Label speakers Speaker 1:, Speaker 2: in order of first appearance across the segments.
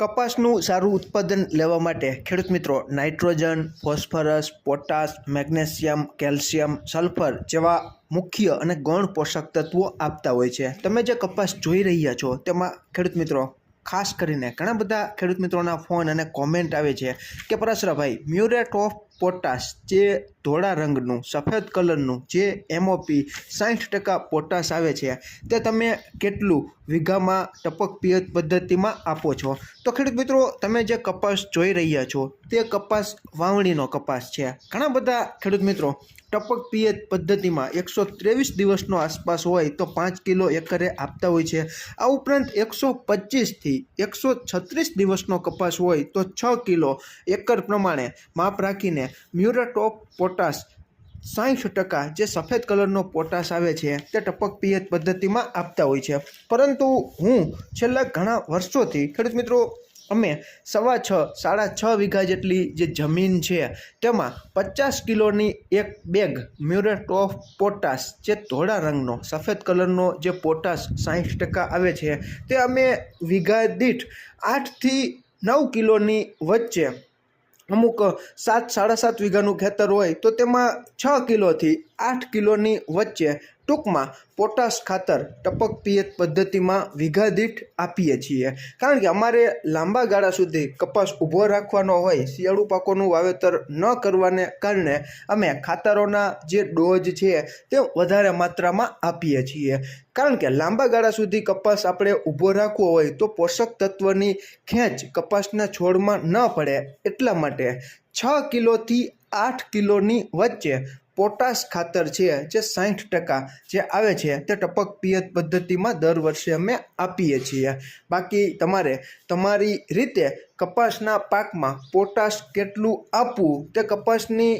Speaker 1: કપાસનું સારું ઉત્પાદન લેવા માટે ખેડૂત મિત્રો nitrogen, phosphorus, potash, magnesium, calcium, sulphur જેવા મુખ્ય અને ગૌણ પોષક તત્વો આપતા હોય છે. તમે જે કપાસ જોઈ રહ્યા છો તેમાં ખેડૂત મિત્રો, ખાસ કરીને ઘણા બધા ખેડૂત મિત્રોના ફોન અને કોમેન્ટ આવે છે કે પરાશરાભાઈ, મ્યુરેટ ઓફ પોટાશ, જે ધોળા રંગનું, સફેદ કલરનું, જે એમઓપી સાઠ ટકા પોટાશ આવે છે. તે તમે કેટલું વીઘામાં ટપક પિયત પદ્ધતિમાં આપો છો? તો ખેડૂત મિત્રો, તમે જે કપાસ જોઈ રહ્યા છો, તે કપાસ વાવણીનો કપાસ છે. ઘણા બધા ખેડૂત મિત્રો ટપક પિયત પદ્ધતિમાં એકસો ત્રેવીસ દિવસનો આસપાસ હોય તો પાંચ કિલો એકરે આપતા હોય છે. આ ઉપરાંત એકસો પચીસથી એકસો છત્રીસ દિવસનો કપાસ હોય તો છ કિલો એકર પ્રમાણે માપ રાખીને મ્યુરેટ ઓફ પોટાશ સાહીઠ ટકા જે સફેદ કલરનો પોટાશ આવે છે, તે ટપક પિયત પદ્ધતિમાં આપતા હોય છે. પરંતુ હું છેલ્લા ઘણા વર્ષોથી, ખેડૂત મિત્રો, અમે સવા છ, સાડા છ વીઘા જેટલી જે જમીન છે, તેમાં પચાસ કિલોની એક બેગ મ્યુરેટ ઓફ પોટાશ જે ધોળા રંગનો, સફેદ કલરનો જે પોટાશ સાહીઠ ટકા આવે છે, તે અમે વીઘા દીઠ આઠથી નવ કિલોની વચ્ચે અમુક સાત સાડા સાત વીઘાનું ખેતર હોય તો તેમાં છ કિલોથી આઠ કિલોની વચ્ચે ટૂંકમાં પોટાશ ખાતર ટપક પિયત પદ્ધતિમાં વીઘા દીઠ આપીએ છીએ. કારણ કે અમારે લાંબા ગાળા સુધી કપાસ ઊભો રાખવાનો હોય, શિયાળુ પાકોનું વાવેતર ન કરવાને કારણે અમે ખાતરોના જે ડોઝ છે તે વધારે માત્રામાં આપીએ છીએ. કારણ કે લાંબા ગાળા સુધી કપાસ આપણે ઊભો રાખવો હોય તો પોષક તત્વની ખેંચ કપાસના છોડમાં ન પડે. એટલા માટે છ કિલોથી આઠ કિલોની વચ્ચે પોટાશ ખાતર છે જે સાઠ ટકા જે આવે છે તે ટપક પિયત પદ્ધતિમાં દર વર્ષે અમે આપીએ છીએ. બાકી તમારે તમારી રીતે કપાસના પાકમાં પોટાશ કેટલું આપવું તે કપાસની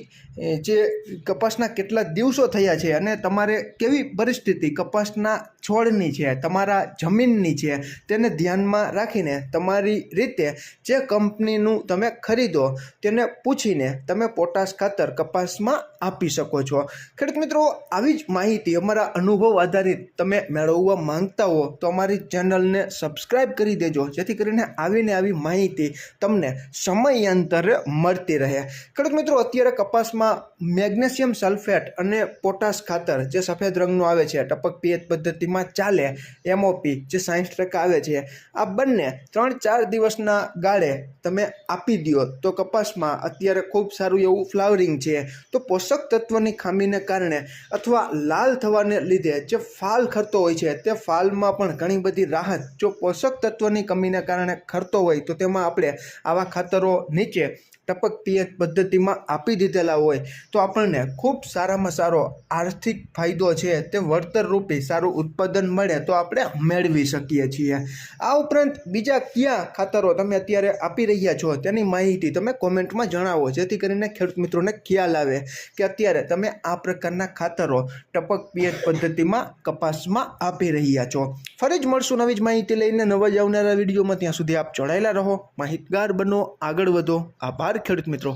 Speaker 1: જે કપાસના કેટલા દિવસો થયા છે અને તમારે કેવી પરિસ્થિતિ? કપાસના છોડની છે, તમારા જમીનની છે, તેને ધ્યાનમાં રાખીને તમારી રીતે જે કંપનીનું તમે ખરીદો તેને પૂછીને તમે પોટાશ ખાતર કપાસમાં આપી શકો છો. ખેડૂત મિત્રો, આવી જ માહિતી અમારા અનુભવ આધારિત તમે મેળવવા માંગતા હો તો અમારી ચેનલને સબસ્ક્રાઈબ કરી દેજો, જેથી કરીને આવીને આવી માહિતી તમને સમયાંતરે મળતી રહે. ખેડૂત મિત્રો, અત્યારે કપાસમાં મેગ્નેશિયમ સલ્ફેટ અને પોટાશ ખાતર જે સફેદ રંગનું આવે છે, ટપક પિયત પદ્ધતિમાં ચાલે એમઓપી જે સાઠ ટકા આવે છે, આ બંને ત્રણ ચાર દિવસના ગાળે તમે આપી દો તો કપાસમાં અત્યારે ખૂબ સારું એવું ફ્લાવરિંગ છે. તો પોષક તત્વની ખામીને કારણે અથવા લાલ થવાને લીધે જે ફાલ ખરતો હોય છે, તે ફાલમાં પણ ઘણી બધી રાહત. જો પોષક તત્વની કમીને કારણે ખરતો હોય, તો તેમાં આપણે આવા ખાતરો નીચે ટપક પિયત પદ્ધતિમાં આપી દીધેલા હોય તો આપણને ખૂબ સારામાં સારો આર્થિક ફાયદો છે. તે વળતરરૂપી સારું ઉત્પાદન મળે તો આપણે મેળવી શકીએ છીએ. આ ઉપરાંત બીજા કયા ખાતરો તમે અત્યારે આપી રહ્યા છો તેની માહિતી તમે કોમેન્ટમાં જણાવો, જેથી કરીને ખેડૂત મિત્રોને ખ્યાલ આવે કે અત્યારે તમે આ પ્રકારના ખાતરો ટપક પિયત પદ્ધતિમાં કપાસમાં આપી રહ્યા છો. ફરી જ મળશું નવી જ માહિતી લઈને નવા જ આવનારા વિડીયોમાં. ત્યાં સુધી આપ જોડાયેલા રહો. માહિતગાર બનો, આગળ વધો. આભાર. ખેડૂત મિત્રો.